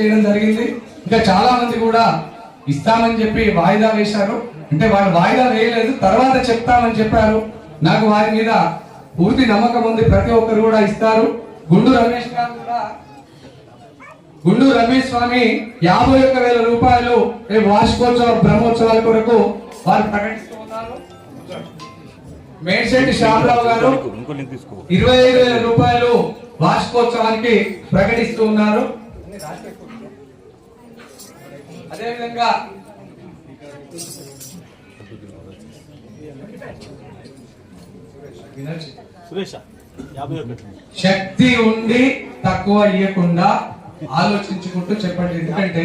చేయడం జరిగింది. ఇంకా చాలా మంది కూడా ఇస్తామని చెప్పి వాయిదా వేశారు. అంటే వాళ్ళు వాయిదా వేయలేదు తర్వాత చెప్తామని చెప్పారు. నాకు వారి మీద పూర్తి నమ్మకం ఉంది. ప్రతి ఒక్కరు కూడా ఇస్తారు. గుండు రమేష్ గారు కూడా గుండు రమేష్ స్వామి యాభై ఒక్క వేల రూపాయలు రేపు వార్షికోత్సవ బ్రహ్మోత్సవాల కొరకు వారు ప్రకటిస్తూ ఉన్నారు మేడ్శెట్టి శ్యామరావు గారు ఇరవై ఐదు వేల రూపాయలు వార్షికోత్సవానికి ప్రకటిస్తూ ఉన్నారు. అదేవిధంగా శక్తి ఉండి తక్కువ ఇవ్వకుండా ఆలోచించుకుంటూ చెప్పండి. ఎందుకంటే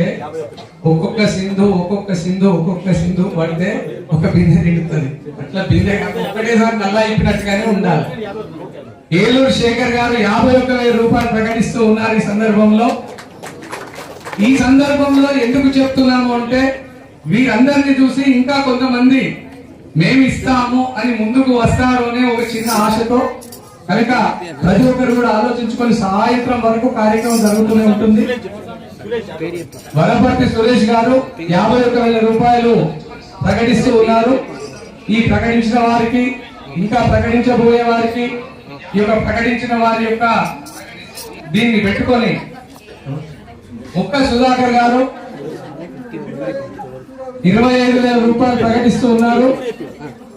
ఒక్కొక్క సింధు ఒక్కొక్క సింధు ఒక్కొక్క సింధు పడితే ఒక బిందె నిండుతుంది అట్లా బిందె కాదు ఒకటేసారి నల్లా అయిపోయినట్టుగానే ఉండాలి. ఏలూరు శేఖర్ గారు యాభై ఒక్క వేల రూపాయలు ప్రకటిస్తూ ఉన్నారు ఈ సందర్భంలో. ఈ సందర్భంలో ఎందుకు చెప్తున్నాము అంటే వీరందరిని చూసి ఇంకా కొంతమంది మేము ఇస్తాము అని ముందుకు వస్తారు అనే ఒక చిన్న ఆశతో కనుక ప్రతి ఒక్కరు కూడా ఆలోచించుకొని సాయంత్రం వరకు కార్యక్రమం జరుగుతూనే ఉంటుంది. వరపర్తి సురేష్ గారు యాభై ఒక్క వేల రూపాయలు ప్రకటిస్తూ ఉన్నారు. ఈ ప్రకటించిన వారికి ఇంకా ప్రకటించబోయే వారికి ఈ యొక్క ప్రకటించిన వారి యొక్క దీన్ని పెట్టుకొని ఒక్క సుధాకర్ గారు ఇరవై ఐదు వేల రూపాయలు ప్రకటిస్తూ ఉన్నారు.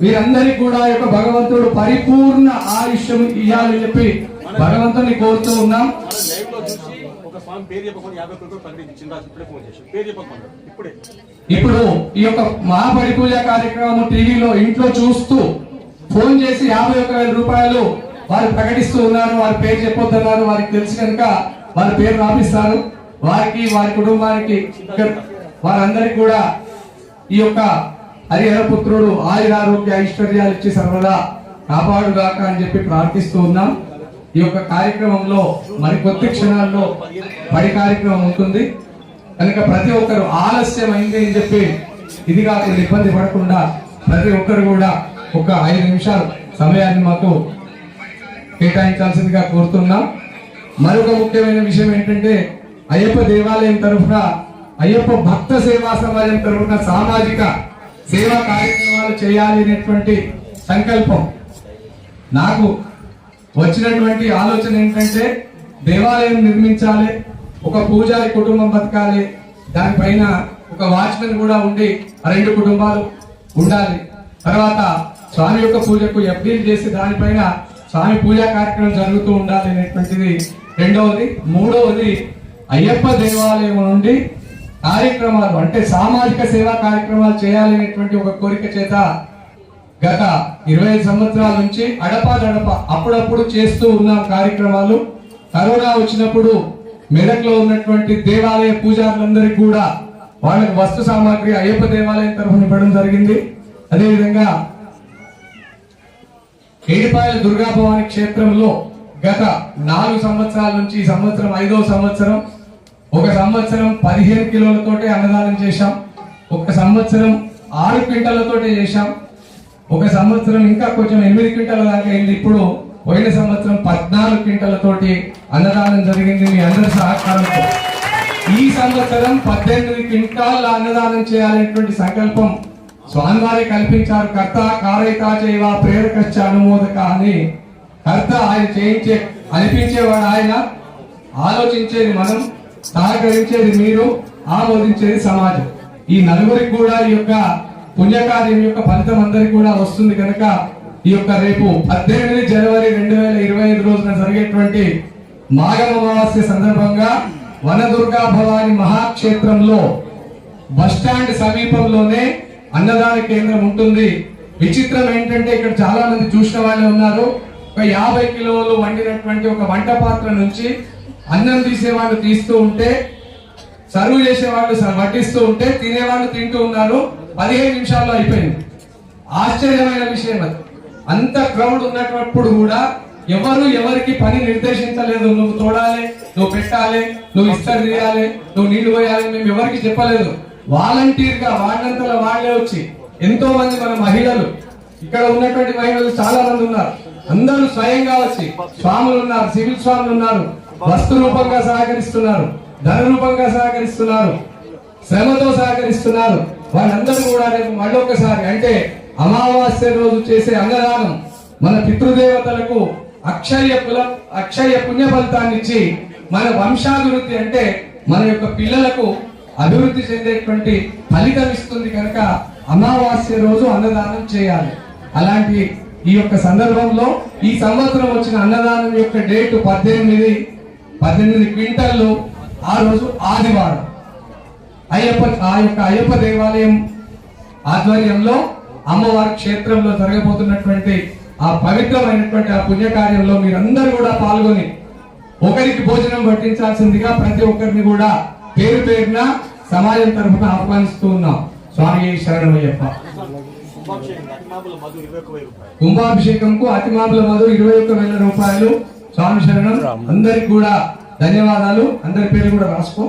వీరందరికీ కూడా యొక్క భగవంతుడు పరిపూర్ణ ఆయుష్యం ఇవ్వాలని చెప్పి భగవంతుని కోరుతూ ఉన్నాం. ఇప్పుడు ఈ యొక్క మహాపరిపూజ పూజ కార్యక్రమం టీవీలో ఇంట్లో చూస్తూ ఫోన్ చేసి యాభై ఒక్క వేల రూపాయలు వారు ప్రకటిస్తూ ఉన్నారు. వారి పేరు చెప్పొద్దన్నారు. వారికి తెలిసి కనుక వారి పేరు రాపిస్తారు. వారికి వారి కుటుంబానికి వారందరికి కూడా ఈ యొక్క హరిహరపుత్రుడు ఆయురారోగ్య ఐశ్వర్యాలు ఇచ్చి సర్వదా కాపాడుగాక అని చెప్పి ప్రార్థిస్తూ ఉన్నాం. ఈ యొక్క కార్యక్రమంలో మరి కొద్ది క్షణాల్లో పడి కార్యక్రమం ఉంటుంది. కనుక ప్రతి ఒక్కరు ఆలస్యం అయింది అని చెప్పి ఇది కాకుండా ఇబ్బంది పడకుండా ప్రతి ఒక్కరు కూడా ఒక ఐదు నిమిషాలు సమయాన్ని మాకు కేటాయించాల్సిందిగా కోరుతున్నాం. మరొక ముఖ్యమైన విషయం ఏంటంటే అయ్యప్ప దేవాలయం తరఫున అయ్యప్ప భక్త సేవా సమాజం తరఫున సామాజిక సేవా కార్యక్రమాలు చేయాలి అనేటువంటి సంకల్పం. నాకు వచ్చినటువంటి ఆలోచన ఏంటంటే దేవాలయం నిర్మించాలి ఒక పూజారి కుటుంబం బతకాలి దానిపైన ఒక వాచ్మెన్ కూడా ఉండి రెండు కుటుంబాలు ఉండాలి. తర్వాత స్వామి యొక్క పూజకు అప్పీల్ చేసి దానిపైన స్వామి పూజా కార్యక్రమం జరుగుతూ ఉండాలి అనేటువంటిది రెండవది. మూడవది అయ్యప్ప దేవాలయం నుండి కార్యక్రమాలు అంటే సామాజిక సేవా కార్యక్రమాలు చేయాలనేటువంటి ఒక కోరిక చేత గత ఇరవై ఐదు సంవత్సరాల నుంచి అడపాదడప అప్పుడప్పుడు చేస్తూ ఉన్నాం కార్యక్రమాలు. కరోనా వచ్చినప్పుడు మెదక్లో ఉన్నటువంటి దేవాలయ పూజారులందరికీ కూడా వాళ్ళకి వస్తు సామాగ్రి అయ్యప్ప దేవాలయం తరఫున ఇవ్వడం జరిగింది. అదేవిధంగా ఏడిపాయల దుర్గా భవాని క్షేత్రంలో గత నాలుగు సంవత్సరాల నుంచి ఈ సంవత్సరం ఐదవ సంవత్సరం ఒక సంవత్సరం పదిహేను కిలోలతోటే అన్నదానం చేశాం. ఒక సంవత్సరం ఆరు క్వింటాలతోటే చేశాం. ఒక సంవత్సరం ఇంకా కొంచెం ఎనిమిది క్వింటాల దాకా అయింది. ఇప్పుడు పోయిన సంవత్సరం పద్నాలుగు క్వింటాలతోటి అన్నదానం జరిగింది. మీ అందరి సహకారంతో. ఈ సంవత్సరం పద్దెనిమిది క్వింటాల అన్నదానం చేయాలనేటువంటి సంకల్పం స్వామివారే కల్పించారు. కర్త కారైత చేయవ ప్రేరకచ్చ అనుమోదక అని కర్త ఆయన చేయించే అనిపించేవాడు ఆయన. ఆలోచించేది మనం. సహకరించేది మీరు ఆమోదించేది సమాజం. ఈ నలుగురికి కూడా ఈ యొక్క పుణ్యకార్యం యొక్క ఫలితం అందరికి కూడా వస్తుంది కనుక ఈ యొక్క రేపు పద్దెనిమిది జనవరి రెండు వేల ఇరవై ఐదు రోజున జరిగేటువంటి మాఘమవాస్య సందర్భంగా వనదుర్గా భవాని మహాక్షేత్రంలో బస్టాండ్ సమీపంలోనే అన్నదాన కేంద్రం ఉంటుంది. విచిత్రం ఏంటంటే ఇక్కడ చాలా మంది చూసిన వాళ్ళే ఉన్నారు. ఒక యాభై కిలోలు వండినటువంటి ఒక వంట పాత్ర నుంచి అన్నం తీసేవాళ్ళు తీస్తూ ఉంటే సర్వ్ చేసేవాళ్ళు వడ్డిస్తూ ఉంటే తినేవాళ్ళు తింటూ ఉన్నారు. పదిహేను నిమిషాల్లో అయిపోయింది. ఆశ్చర్యమైన విషయం అది. అంత క్రౌడ్ ఉన్నప్పుడు కూడా ఎవరు ఎవరికి పని నిర్దేశించలేదు. నువ్వు తోడాలి నువ్వు పెట్టాలి నువ్వు ఇస్తారు తీయాలి నువ్వు నీళ్ళు పోయాలి మేము ఎవరికి చెప్పలేదు. వాలంటీర్గా వాళ్ళంతలో వాళ్ళే వచ్చి ఎంతో మంది మన మహిళలు ఇక్కడ ఉన్నటువంటి మహిళలు చాలా మంది ఉన్నారు. అందరూ స్వయంగా వచ్చి స్వాములు ఉన్నారు సివిల్ స్వాములు ఉన్నారు. వస్తు రూపంగా సహకరిస్తున్నారు ధన రూపంగా సహకరిస్తున్నారు శ్రమతో సహకరిస్తున్నారు. వాళ్ళందరూ కూడా రేపు మళ్ళొకసారి అంటే అమావాస్య రోజు చేసే అన్నదానం మన పితృదేవతలకు అక్షయ కుల అక్షయ పుణ్య ఫలితాన్ని ఇచ్చి మన వంశాభివృద్ధి అంటే మన యొక్క పిల్లలకు అభివృద్ధి చెందేటువంటి ఫలితం ఇస్తుంది కనుక అమావాస్య రోజు అన్నదానం చేయాలి. అలాంటి ఈ యొక్క సందర్భంలో ఈ సంవత్సరం వచ్చిన అన్నదానం యొక్క డేటు పద్దెనిమిది పద్దెనిమిది క్వింటల్లు ఆ రోజు ఆదివారం. అయ్యప్ప ఆ యొక్క అయ్యప్ప దేవాలయం ఆధ్వర్యంలో అమ్మవారి క్షేత్రంలో జరగబోతున్నటువంటి ఆ పవిత్రమైనటువంటి ఆ పుణ్యకార్యంలో మీరందరూ కూడా పాల్గొని ఒకరికి భోజనం పట్టించాల్సిందిగా ప్రతి ఒక్కరిని కూడా పేరు పేరున సమాజం తరఫున ఆహ్వానిస్తూ ఉన్నాం. స్వామి శరణమయ్యప్ప కుంభాభిషేకంకు అతిమాముల మధు ఇరవై ఒక్క వేల రూపాయలు. స్వామి శరణం అందరికి కూడా ధన్యవాదాలు. అందరి పేరు కూడా రాసుకో.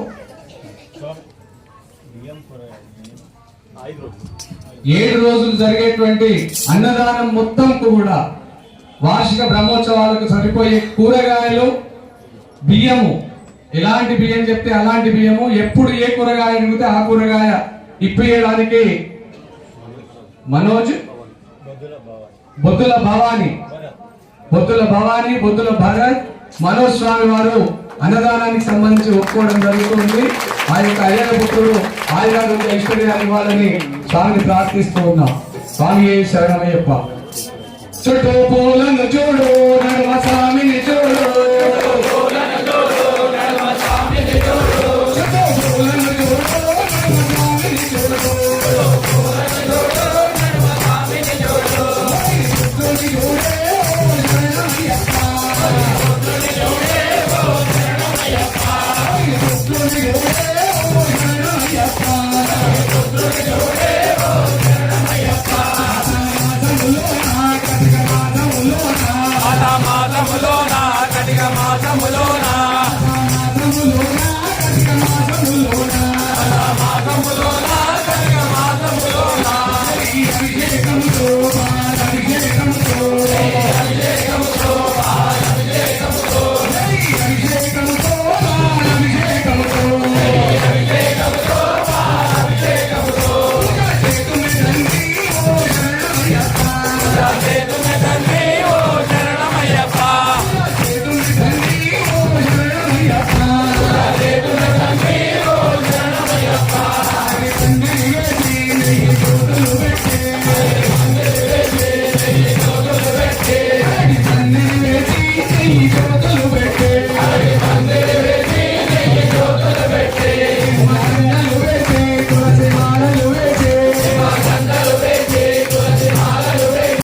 ఏడు రోజులు జరిగేటువంటి అన్నదానం మొత్తం కూడా వార్షిక బ్రహ్మోత్సవాలకు సరిపోయే కూరగాయలు బియ్యము. ఎలాంటి బియ్యం చెప్తే అలాంటి బియ్యము. ఎప్పుడు ఏ కూరగాయ అడిగితే ఆ కూరగాయ ఇప్పియడానికి మనోజ్ బొద్దుల భవాని. బొద్దుల భవాని బొద్దుల భరత్ మనోజ్ స్వామి వారు అన్నదానానికి సంబంధించి ఒప్పుకోవడం జరుగుతుంది. ఆ యొక్క అయ్యన పుత్రుడు ఆయుధాలు ఐశ్వర్యాలు ఇవ్వాలని స్వామిని ప్రార్థిస్తూ ఉన్నాం. స్వామి శరణమయ్యప్ప. చుట్టూ పూలను చూడు. మాసములోన కటిక మాసములోనా?